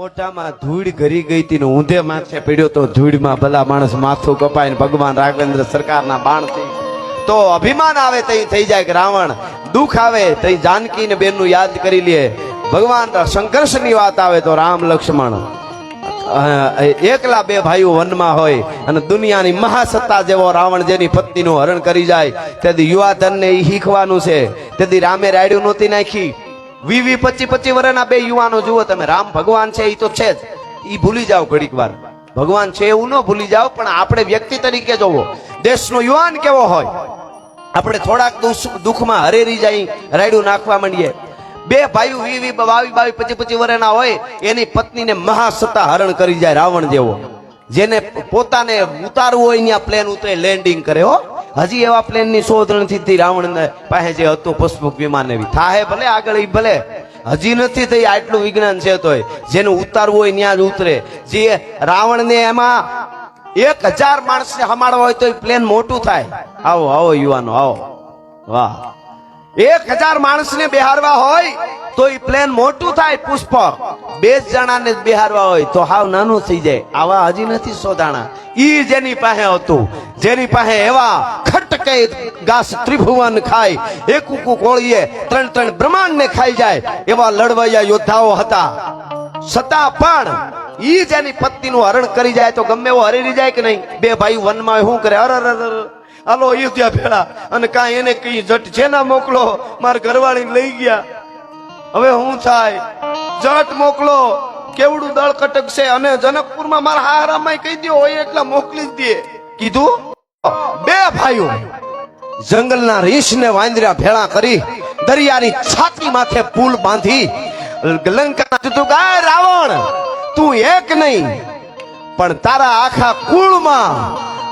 મોઢામાં ધૂળ ઘરી ગઈ હતી ઊંધે માથે પડ્યો તો ધૂળમાં ભલા માણસ માથું કપાઈને ભગવાન રાઘવેન્દ્ર સરકારના બાણથી. તો અભિમાન આવે તઈ થઈ જાય કે રાવણ, દુઃખ આવે તઈ જાનકી ને બેનનું યાદ કરી લે. ભગવાન સંઘર્ષની વાત આવે તો રામ લક્ષ્મણ. એકલા બે ભાઈઓ વનમાં હોય અને દુનિયાની મહાસત્તા જેવો રાવણ જેની પત્નીનું હરણ કરી જાય. તેથી યુવાધનને ઈ શીખવાનું છે. તેથી રામે રાયડું નહોતી નાખી. વી વી પચી પચી વર્ષના બે યુવાનો જુઓ તમે. રામ ભગવાન છે એ તો છે જ. એ ભૂલી જાઓ ઘડીક વાર. ભગવાન છે એવું ન ભૂલી જાઓ, પણ આપણે વ્યક્તિ તરીકે જોવો. દેશનો યુવાન કેવો હોય? આપણે થોડાક દુઃખ- દુઃખમાં હરેરી જાય, રાયડું નાખવા માંડીએ. બે ભાઈઓ વી વી, બાવી બાવી, પચી પચી વર્ષના હોય, એની પત્નીને મહાસત્તા હરણ કરી જાય, રાવણ જેવો. જેને પોતાને ઉતારવું હોય ત્યાં પ્લેન ઉતરે લેન્ડિંગ કરે હો. હજી એવા પ્લેનની શોધ નથી રાવણ પાસે જે હતું પુષ્પક વિમાન એવી. થાહે ભલે આગળ એ ભલે. હજી નથી થઈ આટલું વિજ્ઞાન છે તોય. જેને ઉતારવું હોય ત્યાં જ ઉતરે. જે રાવણને એમાં એક હજાર માણસને હમાડવા હોય તો એ પ્લેન મોટું થાય. આવો આવો યુવાનો, આવો. વાહ. એક હજાર માણસને બેહારવા હોય તો એ પ્લેન મોટું થાય, પુષ્પ. બે જ જણાને બેહારવા હોય તો હાવ નાનું થઈ જાય. આવા હજી નથી સોદાણા ઈ જેની પાસે હતું, જેની પાસે એવા ખટકે ઘાસ ત્રિભુવન ખાય, એક કોળીએ ત્રણ ત્રણ બ્રહ્માંડને ખાઈ જાય, એવા લડવૈયા યોદ્ધાઓ હતા. છતાં પણ ઈ જેની પત્નીનું હરણ કરી જાય તો ગમે એવો હરી જાય કે નહીં? બે ભાઈ વનમાં શું કરે? અર અર ઈ ત્યાં હાલો ભેળા. અને કાંઈ એને કઈ જટ છે ના મોકલો? મારા ઘરવાળીને લઈ ગયા. હવે શું થાય? જટ મોકલો. કેવડું દળ કટકશે અને જનકપુરમાં મારા હારામાં કહી દો હોય એટલા મોકલી જ દે. કીધું? બે ભાઈઓ જંગલના રીંછને વાંદરા ભેળા કરી દરિયાની છાતી માથે પુલ બાંધી લંકા તું ગાય, રાવણ, તું એક નહીં, પણ તારા આખા કુળમાં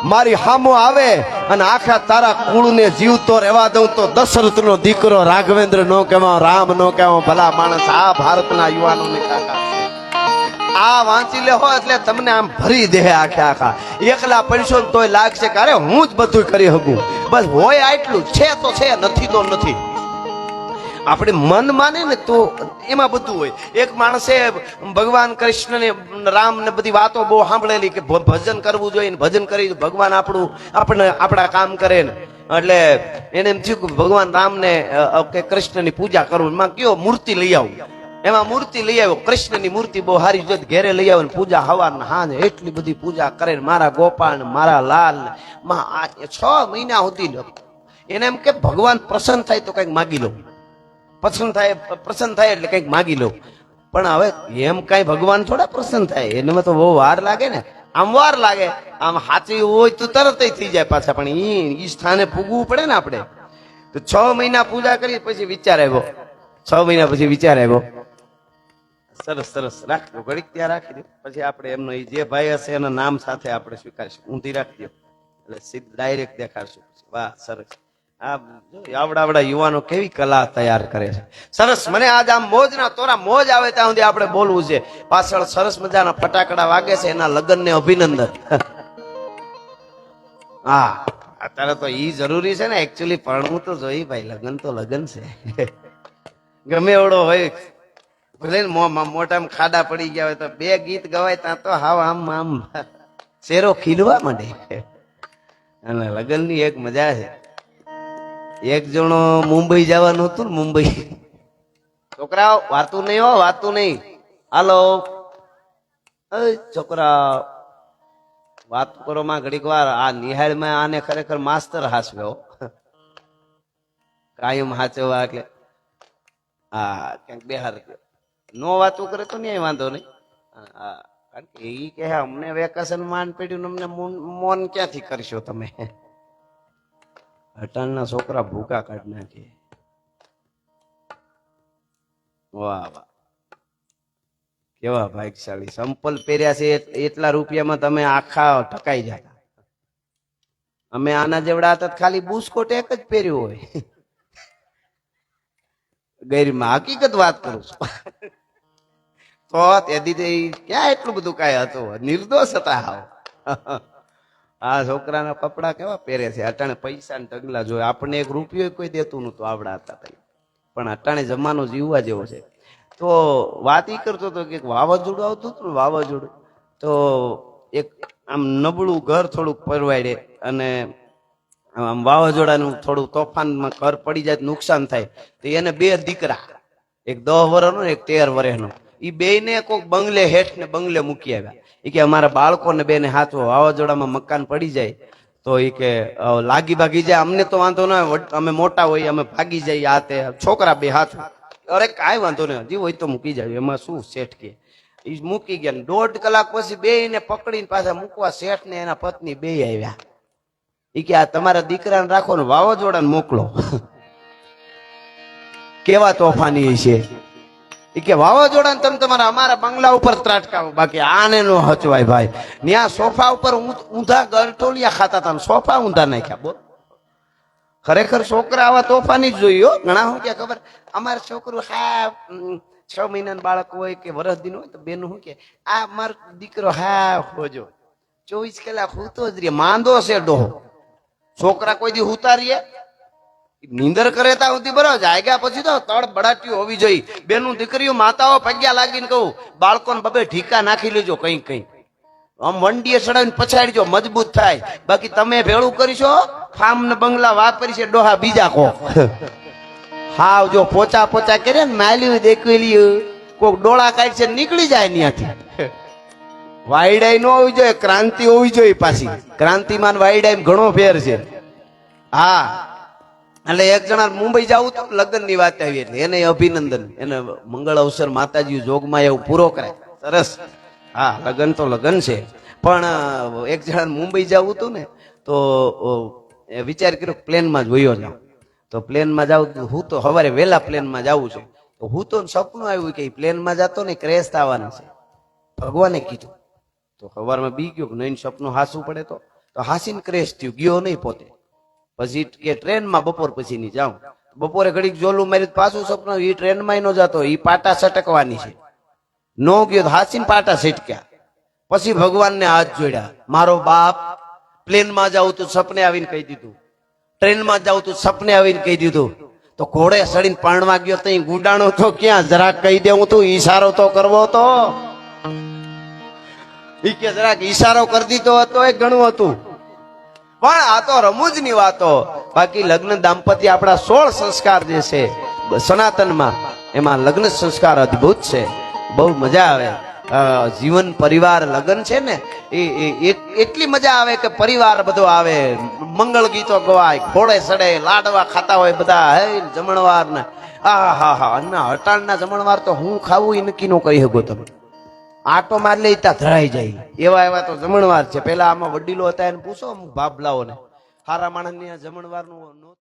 મારી હામો આવે અને આખા તારા કુળને જીવતો રહેવા દઉં તો દશરથનો દીકરો રાઘવેન્દ્ર નો કહેવા રામ નો કહેવા ભલા માણસ આ ભારતના યુવાનોને આ વાંચી લેહો એટલે તમને આમ ભરી દે આખે આખા. એકલા પડશો તોય લાગશે કે અરે હું જ બધું કરી શકું. બસ હોય આટલું, છે તો છે, નથી તો નથી. આપણે મન માને ને તો એમાં બધું હોય. એક માણસે ભગવાન કૃષ્ણ ને રામ ને બધી વાતો બહુ સાંભળેલી કે ભજન કરવું જોઈએ ને ભજન કરી ભગવાન આપણું આપણે આપણા કામ કરે ને. એટલે એને એમ થયું કે ભગવાન રામને કે કૃષ્ણની પૂજા કરવું એમાં કયો મૂર્તિ લઈ આવું? એમાં મૂર્તિ લઈ આવ્યો. કૃષ્ણની મૂર્તિ બહુ સારી જોત ઘેરે લઈ આવ્યો પૂજા હવાર હાને એટલી બધી પૂજા કરે મારા ગોપાલ ને, મારા લાલ છ મહિના સુધી એને એમ કે ભગવાન પ્રસન્ન થાય તો કંઈક માગી લઉં પ્રસન્ન થાય પ્રસન્ન થાય એટલે કંઈક માગી લઉં પણ હવે એમ કાંઈ ભગવાન થોડા પ્રસન્ન થાય? એનામાં તો બહુ વાર લાગે ને. આમ વાર લાગે. આમ સાચી હોય તો તરત થઈ જાય પાછા. પણ એ એ સ્થાને પૂગવું પડે ને આપણે. તો છ મહિના પૂજા કરી પછી વિચાર આવ્યો. છ મહિના પછી વિચાર આવ્યો. સરસ સરસ. રાખજો. ઘડીક ત્યાં રાખી દો. પછી આપણે એમનો એ જે ભાઈ હશે એના નામ સાથે આપણે સ્વીકારશું. ઊંધી રાખી દો. એટલે સીધ ડાયરેક્ટ દેખાડશું. વાહ, સરસ. આવડા આવડા યુવાનો કેવી કલા તૈયાર કરે છે? સરસ, મને આજ આમ મોજના તોરા મોજ આવે ત્યાં સુધી આપણે બોલવું છે. પાછળ સરસ મજાના ફટાકડા વાગે છે, એના લગ્નને અભિનંદન. હા, અત્યારે તો ઈ જરૂરી છે ને એકચ્યુઅલી પરણવું તો જોઈ ભાઈ, લગ્ન તો લગ્ન છે. ગમે એવડો હોય, ભલે ને મો- મો- મોઢામાં ખાડા પડી ગયા હોય તો બે ગીત ગવાય, ત્યાં તો હાવ આમ આમ. શેરો ખીલવા માંડે. અને લગ્નની એક મજા છે. એક જણો મુંબઈ જવાનું હતું ને મુંબઈ. છોકરાઓ, વાતું નહીં હો, વાતું નહીં. હાલો. છોકરા, વાત કરો માં ઘડીક વાર. આ નિહાળમાં આને ખરેખર માસ્તર હાસવ્યો કાયમ હાચવા એટલે. હા, ક્યાંક બિહાર નો વાતો કરે તો નહીં વાંધો નહીં. કારણ કે એ કે અમને વેકેશન માંડ પડ્યું અમને મોન- મોન ક્યાંથી કરશો તમે? અટાણના છોકરા ભૂકા કાઢી નાખે. વાહ વાહ. કેવા ભાગશાળી. સંપલ પહેર્યા છે એટલા રૂપિયામાં તમે આખા ટકાઈ જાય. અમે આના જેવડા હતા ખાલી બુસ્કોટ એક જ પહેર્યું હોય. ગૈરમાં હકીકત વાત કરું છું. તો દીધે ક્યાં એટલું બધું કાંઈ હતું? નિર્દોષ હતા હાવ આ છોકરાના કપડા કેવા પહેરે છે? અટાણે પૈસા ને ટગલા જોઈએ આપણને એક રૂપિયો કોઈ દેતું નતું આવડા હતા તઈ. પણ અટાણે જમાનો જીવવા જેવો છે. તો વાત ઈ કરતો હતો કે વાવાઝોડું આવતું હતું ને વાવાઝોડું. તો એક આમ નબળું ઘર થોડુંક પરવાડે અને આમ વાવાઝોડાનું થોડું તોફાનમાં ઘર પડી જાય નુકસાન થાય. તો એને બે દીકરા. એક દહ વર્ષનો એક તેર વર્ષનો એ બેયને કોક બંગલે હેઠ ને બંગલે મૂકી આવ્યા. એ કે અમારા બાળકોને બેને હાથો વાવાઝોડામાં મકાન પડી જાય તો એ કે લાગી ભાગી જાય. અમને તો વાંધો ના અમે મોટા હોય, અમે ભાગી જઈએ આ તે. છોકરા બે હાથ. અરે કાંઈ વાંધો નહીં હજી હોય તો મૂકી જાય. એમાં શું શેઠ કે? એ મૂકી ગયા દોઢ કલાક પછી બે ને પકડીને પાછા મૂકવા શેઠ ને એના પત્ની બે આવ્યા. એ કે આ તમારા દીકરાને રાખો ને વાવાઝોડાને મોકલો. કેવા તોફાની છે? એ કે વાવાઝોડાને તમે તમારા અમારા બંગલા ઉપર ત્રાટકાવો. બાકી આને નો હચવાય ભાઈ. ત્યાં સોફા ઉપર ઊંધા ગરટોલિયા ખાતા હતા સોફા ઊંધા નાખ્યા. બોલ. ખરેખર છોકરા આવા તોફાની જ જોઈએ ઘણા શું કે ખબર? અમારે છોકરું હા છ મહિનાનું બાળક હોય કે વરસ દિન હોય તો બેનું શું કે, આ મારો દીકરો હા હોજો ચોવીસ કલાક હૂતો જ રે. માંદો છે ડોહો. છોકરા કોઈ દી હુતા રહીએ નીંદર કરે ત્યાં સુધી બરાબર જાગ્યા પછી તો તળ બડાટી હોવી જોઈએ. બેનું દીકરીઓ માતાઓ પગ્યા લાગીને કહું, બાળકોને બબે ઢીકા નાખી લેજો કઈ કઈ આમ વંડીએ સડાવીને પછાડીજો, મજબૂત થાય. બાકી તમે ભેળું કરીશો ફાર્મ ને બંગલા વાપરી છે, ડોહા બીજા કો હાવ જો પોચા પોચા કરે ને માલ્યું દેખવેલી કોક ડોળા કાઢશે નીકળી જાય ત્યાંથી વાયડાઈ ન હોવી જોઈએ, ક્રાંતિ હોવી જોઈએ પાછી. ક્રાંતિમાન વાયડાઈ ઘણો ફેર છે. હા. એટલે એક જણા મુંબઈ જવું તો લગ્નની વાત આવી એટલે એને અભિનંદન, એને મંગળ અવસર માતાજી જોગમાં એવું પૂરો કરે સરસ. હા, લગ્ન તો લગ્ન છે. પણ એક જણા મુંબઈ જવું હતું ને, તો વિચાર કર્યો પ્લેનમાં જ વયો જાઉં. તો પ્લેનમાં જાઉં હું તો સવારે વહેલા પ્લેનમાં જાઉં છું. તો હું તો સપનું આવ્યું કે પ્લેનમાં જતો ને ક્રેશ થવાના છે. ભગવાને કીધું. તો સવારમાં બી ગયો નહીં સપનું હાસવું પડે તો. હાસીને ક્રેશ થયું, ગયો નહીં પોતે. પછી કે ટ્રેનમાં બપોર પછી ની જાઉં. બપોરે ઘડીક જોલું મારી પાછું સપનું એ ટ્રેનમાં નો જતો એ પાટા સટકવાની છે. નો ગયો હાસીને પાટા સટક્યા. પછી ભગવાનને હાથ જોડ્યા. મારો બાપ, પ્લેનમાં જાઉં તો સપને આવીને કહી દીધું. ટ્રેનમાં જાઉં તો સપને આવીને કહી દીધું. તો ઘોડે સડીને પરણવા ગયો તો ગુડાણો તો ક્યાં? જરાક કહી દેવું તું ઈશારો તો કરવો તો. ઈ કે જરાક ઈશારો કરી દીધો હતો એ ઘણું હતું. પણ આ તો રમૂજની વાતો. બાકી લગ્ન દાંપત્ય આપણા સોળ સંસ્કાર જે છે, સનાતનમાં, એમાં લગ્ન સંસ્કાર અદ્ભુત છે. બહુ મજા આવે. જીવન પરિવાર લગ્ન છે ને, એ એટલી મજા આવે કે પરિવાર બધો આવે. મંગળ ગીતો ગવાય ખોડે સડે લાડવા ખાતા હોય બધા, હે જમણવાર ને આ હા હા અને હટાણના જમણવાર તો હું ખાવું એ નક્કી નો કહી શકો તમે આટો માર લે ત્યાં ધરાઈ જાય. એવા એવા તો જમણવાર છે. પેલા આમાં વડીલો હતા એને પૂછો અમુક બાબલાઓને હારા માણસની જમણવારનું